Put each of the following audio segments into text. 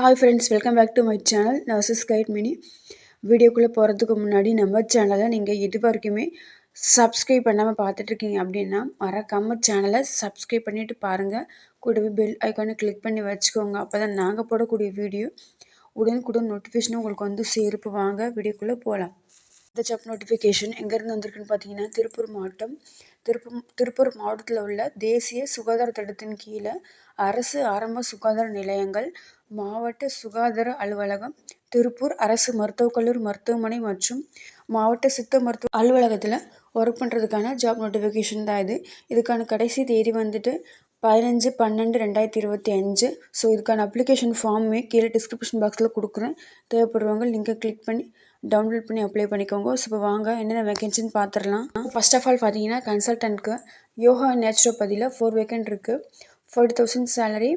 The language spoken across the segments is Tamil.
Hi friends welcome back to my channel nurses guide mini வீடியோக்குள்ளே போகிறதுக்கு முன்னாடி நம்ம சேனலை நீங்கள் இது வரைக்குமே சப்ஸ்கிரைப் பண்ணாமல் பார்த்துட்ருக்கீங்க அப்படின்னா மறக்காமல் சேனலை சப்ஸ்கிரைப் பண்ணிவிட்டு பாருங்கள் கூடவே பெல் ஐக்கானை கிளிக் பண்ணி வச்சுக்கோங்க. அப்போ தான் நாங்கள் போடக்கூடிய வீடியோ உடனுக்குடன் நோட்டிஃபிகேஷனும் உங்களுக்கு வந்து சேர்ப்பு. வாங்க வீடியோக்குள்ளே போகலாம் இந்த ஜாப் நோட்டிஃபிகேஷன் எங்கேருந்து வந்திருக்குன்னு பார்த்தீங்கன்னா திருப்பூர் மாவட்டம் திருப்பூர் திருப்பூர் மாவட்டத்தில் உள்ள தேசிய சுகாதார திட்டத்தின் கீழே அரசு ஆரம்ப சுகாதார நிலையங்கள் மாவட்ட சுகாதார அலுவலகம் திருப்பூர் அரசு மருத்துவக் கல்லூரி மருத்துவமனை மற்றும் மாவட்ட சித்த மருத்துவ அலுவலகத்தில் ஒர்க் பண்ணுறதுக்கான ஜாப் நோட்டிஃபிகேஷன் தான் இது. இதுக்கான கடைசி தேதி வந்துட்டு பதினஞ்சு பன்னெண்டு ரெண்டாயிரத்தி இருபத்தி அஞ்சு. ஸோ இதுக்கான அப்ளிகேஷன் ஃபார்மே கீழே டிஸ்கிரிப்ஷன் பாக்ஸில் கொடுக்குறேன். தேவைப்படுறவங்க லிங்கை கிளிக் பண்ணி டவுன்லோட் பண்ணி அப்ளை பண்ணிக்கோங்க. ஸோ இப்போ வாங்க என்னென்ன வேகன்சின்னு பார்த்துடலாம் ஃபர்ஸ்ட் ஆஃப் ஆல் பார்த்தீங்கன்னா கன்சல்டன்ட்க்கு யோகா நேச்சுரோபதியில் ஃபோர் வேக்கன்ட் இருக்குது forty thousand salary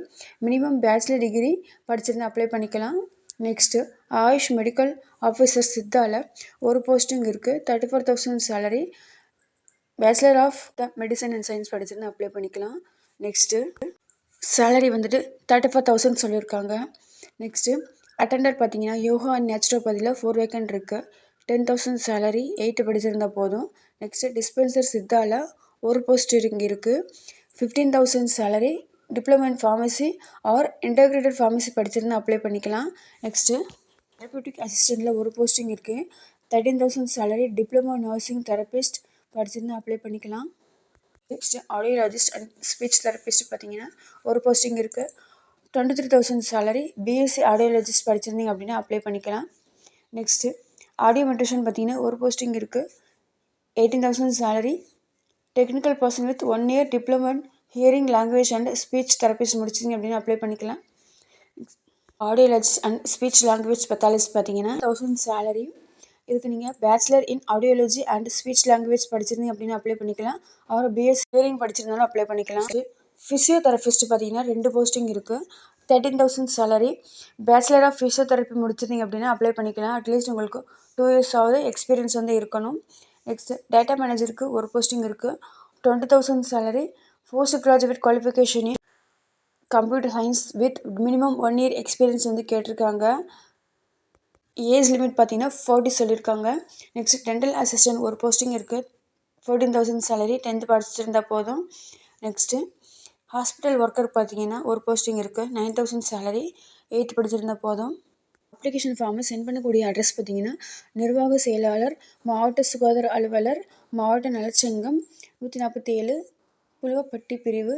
minimum bachelor degree படிச்சிருந்து apply பண்ணிக்கலாம். நெக்ஸ்ட்டு ஆயுஷ் மெடிக்கல் ஆஃபீஸர் சித்தாவில் ஒரு போஸ்டிங் இருக்குது thirty four thousand salary bachelor of the medicine and science படிச்சிருந்தா அப்ளை பண்ணிக்கலாம். நெக்ஸ்ட்டு சேலரி வந்துட்டு தேர்ட்டி ஃபோர் தௌசண்ட் சொல்லியிருக்காங்க. நெக்ஸ்ட்டு அட்டெண்டர் பார்த்தீங்கன்னா யோகா அண்ட் நேச்சுரோபதியில் ஃபோர் வேக்கன் இருக்குது டென் தௌசண்ட் சேலரி எயிட்டு படிச்சிருந்தால் போதும். நெக்ஸ்ட்டு டிஸ்பென்சர் சித்தாவில் ஒரு போஸ்டிங் இருக்குது fifteen thousand salary diploma in pharmacy or integrated pharmacy படிச்சிருந்தா அப்ளை பண்ணிக்கலாம். நெக்ஸ்ட்டு தெரப்பூட்டிக் அசிஸ்டண்ட்டில் ஒரு போஸ்டிங் இருக்குது thirteen thousand salary diploma nursing therapist படிச்சிருந்தா அப்ளை பண்ணிக்கலாம். Next audiologist and speech therapist பார்த்தீங்கன்னா ஒரு போஸ்டிங் இருக்குது twenty three thousand salary BSc audiologist படிச்சிருந்தீங்க அப்படின்னா அப்ளை பண்ணிக்கலாம். நெக்ஸ்ட்டு ஆடியோ மெட்ரிஷன் பார்த்தீங்கன்னா ஒரு போஸ்டிங் இருக்குது eighteen thousand salary technical person with one year diploma hearing language and speech therapist முடிச்சிங்க அப்படின்னு அப்ளை பண்ணிக்கலாம். Audiologist and speech language pathologist பார்த்தீங்கன்னா தௌசண்ட் சேலரி இதுக்கு நீங்கள் bachelor in audiology and speech language படிச்சிருந்தீங்க அப்படின்னு அப்ளை பண்ணிக்கலாம். அவர் பிஎஸ் ஹியரிங் படிச்சிருந்தாலும் அப்ளை பண்ணிக்கலாம். ஃபிசியோதெரபிஸ்ட் பார்த்தீங்கன்னா ரெண்டு போஸ்டிங் இருக்குது thirteen thousand salary bachelor of physiotherapy முடிச்சிருந்தீங்க அப்படின்னா அப்ளை பண்ணிக்கலாம். அட்லீஸ்ட் உங்களுக்கு டூ இயர்ஸ் ஆகுது எக்ஸ்பீரியன்ஸ் வந்து இருக்கணும். நெக்ஸ்ட்டு டேட்டா மேனேஜருக்கு ஒரு போஸ்டிங் இருக்குது twenty thousand salary post graduate qualification in computer science with minimum one year experience வந்து கேட்டிருக்காங்க. ஏஜ் லிமிட் பார்த்தீங்கன்னா ஃபோர்ட்டி சொல்லியிருக்காங்க. நெக்ஸ்ட் டென்டல் அசிஸ்டன்ட் ஒரு போஸ்டிங் இருக்குது ஃபோர்டீன் தௌசண்ட் சேலரி டென்த்து படிச்சிருந்தால் போதும். நெக்ஸ்ட்டு ஹாஸ்பிட்டல் ஒர்க்கர் பார்த்தீங்கன்னா ஒரு போஸ்டிங் இருக்குது நைன் தௌசண்ட் சேலரி எயித்து படிச்சிருந்தால் போதும். அப்ளிகேஷன் ஃபார்மை சென்ட் பண்ணக்கூடிய அட்ரஸ் பார்த்தீங்கன்னா நிர்வாக செயலாளர் மாவட்ட சுகாதார அலுவலர் மாவட்ட நலச்சங்கம் நூற்றி நாற்பத்தி ஏழு புலுவப்பட்டி பிரிவு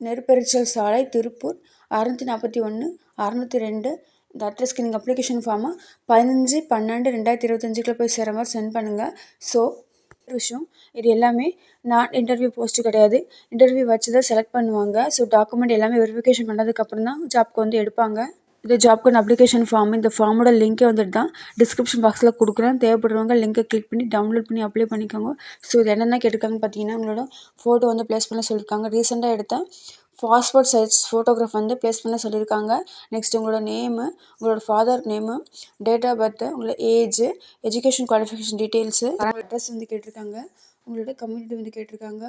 நெருப்பெரிச்சல் சாலை திருப்பூர் அறுநூற்றி நாற்பத்தி ஒன்று அறநூற்றி ரெண்டு. இந்த அட்ரஸ்க்கு நீங்கள் அப்ளிகேஷன் ஃபார்மை பதினஞ்சு பன்னெண்டு ரெண்டாயிரத்தி இருபத்தஞ்சுக்குள்ளே போய் சேர மாதிரி சென்ட் பண்ணுங்கள் ஸோ விஷயம் இது எல்லாமே நான் இன்டர்வியூ போஸ்ட்டு கிடையாது. இன்டர்வியூ வச்சு தான் செலக்ட் பண்ணுவாங்க. ஸோ டாக்குமெண்ட் எல்லாமே வெரிஃபிகேஷன் பண்ணதுக்கப்புறம் தான் ஜாப்க்கு வந்து எடுப்பாங்க. இந்த ஜாப்க்கான அப்ளிகேஷன் ஃபார்ம் இந்த ஃபார்மோட லிங்க்கே வந்துட்டு தான் டிஸ்கிரிப்ஷன் பாக்ஸில் கொடுக்குறேன். தேவைப்படுறவங்க லிங்கை கிளிக் பண்ணி டவுன்லோட் பண்ணி அப்ளை பண்ணிக்கோங்க. ஸோ இது என்னென்ன கேட்டிருக்காங்கன்னு பார்த்தீங்கன்னா உங்களோட ஃபோட்டோ வந்து ப்ளேஸ் பண்ண சொல்லியிருக்காங்க. ரீசெண்டாக எடுத்த பாஸ்போர்ட் சைஸ் ஃபோட்டோகிராஃப் வந்து ப்ளேஸ் பண்ண சொல்லியிருக்காங்க. நெக்ஸ்ட் உங்களோட நேமு உங்களோட father name date of birth உங்களோட age education qualification details address வந்து கேட்டிருக்காங்க. உங்களோட கம்யூனிட்டி வந்து கேட்டிருக்காங்க.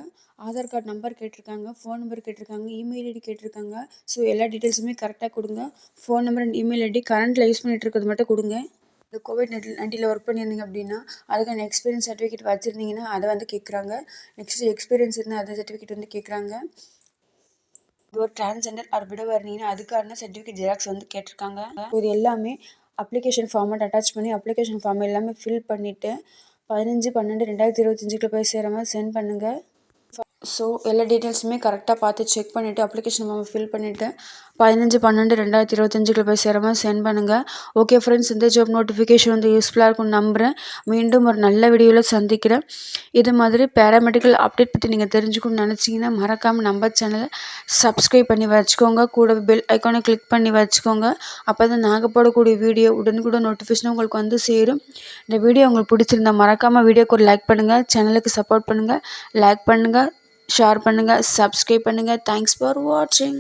ஆதார் கார்டு நம்பர் கேட்டிருக்காங்க. ஃபோன் நம்பர் கேட்டிருக்காங்க. இமெயில் ஐடி கேட்டிருக்காங்க. ஸோ எல்லா டீட்டெயில்ஸுமே கரெக்டாக கொடுங்க. Phone number and email ID கரண்ட்டில் யூஸ் பண்ணிட்டு இருக்கிறது மட்டும் கொடுங்க. இந்த கோவிட் நைன்டீனில் ஒர்க் பண்ணியிருந்தீங்க அப்படின்னா அதுக்கான எக்ஸ்பீரியன்ஸ் சர்டிஃபிகேட் வச்சுருந்தீங்கன்னா அதை வந்து கேட்குறாங்க. நெக்ஸ்ட் எக்ஸ்பீரியன்ஸ் இருந்தால் அந்த சர்டிஃபிகேட் வந்து கேட்குறாங்க. இது ஒரு டிரான்ஸ்ஜெண்டர் ஆர் விடவாக இருந்தீங்கன்னா அதுக்கான சர்டிஃபிகேட் ஜெராக்ஸ் வந்து கேட்டிருக்காங்க. இது எல்லாமே அப்ளிகேஷன் ஃபார்மெட் அட்டாச் பண்ணி அப்ளிகேஷன் ஃபார்ம் எல்லாமே ஃபில் பண்ணிவிட்டு பதினஞ்சு பன்னெண்டு ரெண்டாயிரத்தி இருபத்தஞ்சுக்குள்ள போய் சேர மாதிரி சென்ட் பண்ணுங்கள் ஸோ எல்லா டீட்டெயில்ஸுமே கரெக்டாக பார்த்து செக் பண்ணிவிட்டு அப்ளிகேஷன் ஃபார்மை ஃபில் பண்ணிவிட்டு பதினஞ்சு பன்னெண்டு ரெண்டாயிரத்தி இருபத்தஞ்சுக்குள்ள போய் சேர மாதிரி சென்ட் பண்ணுங்கள் ஓகே ஃப்ரெண்ட்ஸ் இந்த ஜாப் நோட்டிஃபிகேஷன் வந்து யூஸ்ஃபுல்லாக இருக்கும்னு நம்புகிறேன் மீண்டும் ஒரு நல்ல வீடியோவில் சந்திக்கிறேன். இது மாதிரி பேராமெடிக்கல் அப்டேட் பற்றி நீங்கள் தெரிஞ்சுக்கணும்னு நினச்சிங்கன்னா மறக்காமல் நம்ம சேனலை சப்ஸ்கிரைப் பண்ணி வச்சுக்கோங்க. கூட பெல் ஐக்கானை கிளிக் பண்ணி வச்சுக்கோங்க. அப்போ தான் நாங்கள் போடக்கூடிய வீடியோ உடனுக்குடன் நோட்டிஃபிகேஷன் உங்களுக்கு வந்து சேரும். இந்த வீடியோ உங்களுக்கு பிடிச்சிருந்தா மறக்காமல் வீடியோக்கு ஒரு லைக் பண்ணுங்கள் சேனலுக்கு சப்போர்ட் பண்ணுங்கள் லைக் பண்ணுங்கள் ஷேர் பண்ணுங்கள் சப்ஸ்கிரைப் பண்ணுங்கள் தேங்க்ஸ் ஃபார் வாட்சிங்